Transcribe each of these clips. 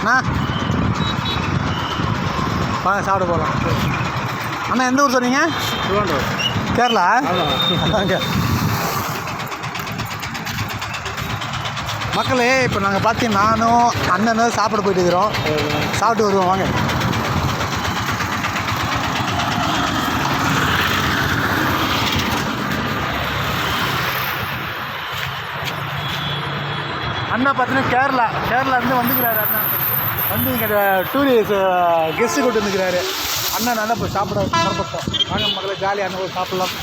அண்ணா. வாங்க சாப்பிட போகலாம் அண்ணா எந்த ஊர் சொன்னீங்க? திருவாண்டூர். கேரளா? அங்க. மக்களே இப்போ நாங்கள் பார்த்தீங்கன்னா நானும் அண்ணனும் சாப்பிட போயிட்டு இருக்கிறோம். சாப்பிட்டு வருவோம் வாங்க. அண்ணா பார்த்தீங்கன்னா கேரளா கேரளாலேருந்து வந்துக்கிறாரு அண்ணா. வந்து இங்கே டூரிஸ்ட் கெஸ்ட்டு கூட்டு வந்துக்கிறாரு. அண்ணா நல்லா போய் சாப்பிட புறப்பட்டோம் வாங்க மக்களை ஜாலியாக அண்ணன் போய் சாப்பிட்லாம்.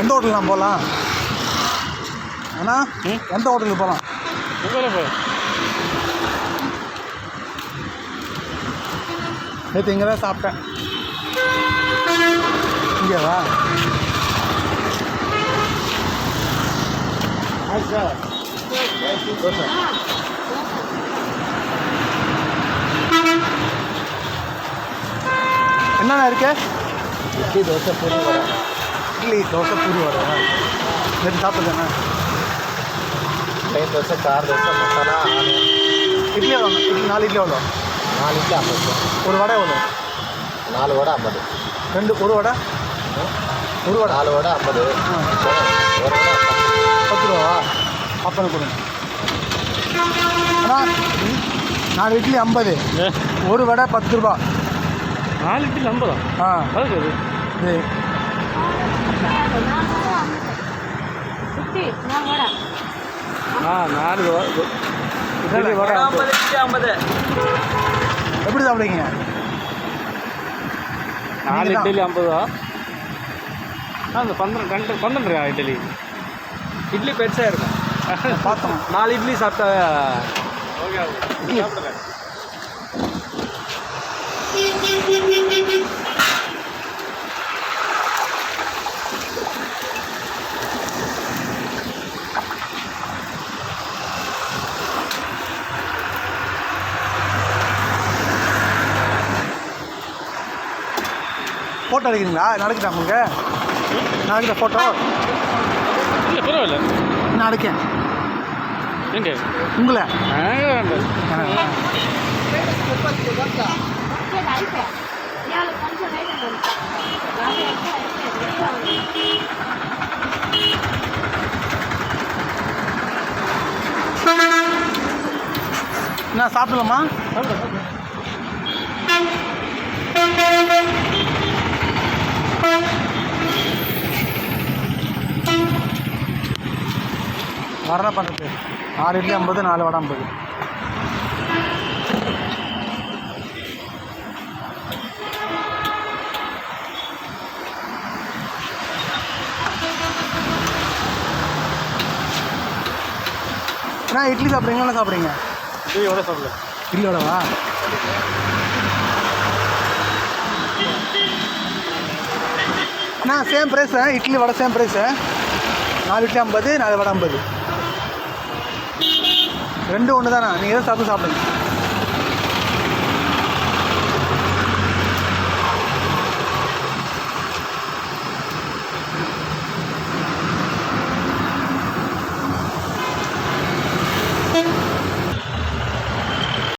எந்த ஹோட்டல் நான் போகலாம்? அண்ணா? எந்த ஹோட்டலுக்கு போகலாம்? நேற்று இங்கே தான் சாப்பிட்டேன். இங்கேவா? என்னண்ணா இருக்கு? இட்லி தோசை பூரி வடை. இட்லி தோசை பூரி வடை. நேற்று சாப்பிட்டேண்ணா plain தோசை கார் தோசை மசாலா இட்லி எவ்வளோ இட்லி நாலு இட்லி எவ்வளோ? நாலு இட்லி ஐம்பது. ஒரு வடை எவ்வளோ? நாலு வடை ஐம்பது. ரெண்டு ஒரு வடை? ஒரு வடை நாலு வடை ஐம்பது. ஒரு வடை பத்து. ரூபாவா அப்பனை கொடுங்க. அண்ணா நாலு இட்லி ஐம்பது. ஒரு வடை பத்து ரூபா. நாலு இட்லி ஐம்பதா? ஆ. அது இது. ஆ நாலு. எப்படி சாப்பிடுவீங்க? நாலு. இட்லி ஐம்பதா? ஆ இந்த பந்திரம் ரெண்டு பன்னெண்டு இருக்கா இட்லி. இட்லி பெருசாக இருக்கும். பார்த்தோம் நாலு இட்லி சாப்பிட்டா ஓகே. ஃபோட்டோ எடுக்கிறீங்களா? நடக்கிட்டா உங்களுக்கு? நடக்கிட்ட ஃபோட்டோ இல்லை பரவாயில்ல நான் எடுக்கேன் எங்க உங்களை வேண்டாம் சரி ஐப்பே யாரு கொஞ்சம் ரைட் பண்ணு என்ன சாப்பிடலாமா வர பண்ணுறது ஆறு இட்லி ஐம்பது நாலு வடை ஐம்பது. அண்ணா இட்லி சாப்பிட்றீங்களா? சாப்பிட்றீங்க? இட்லி வடை சாப்பிடல. இட்லியோடவா? அண்ணா same price idli vada same price நாலு இட்லி ஐம்பது நாலு வடை ஐம்பது. ரெண்டு ஒன்று தானே நீங்கள் எதாவது சாப்பிட்டு சாப்பிடுங்க.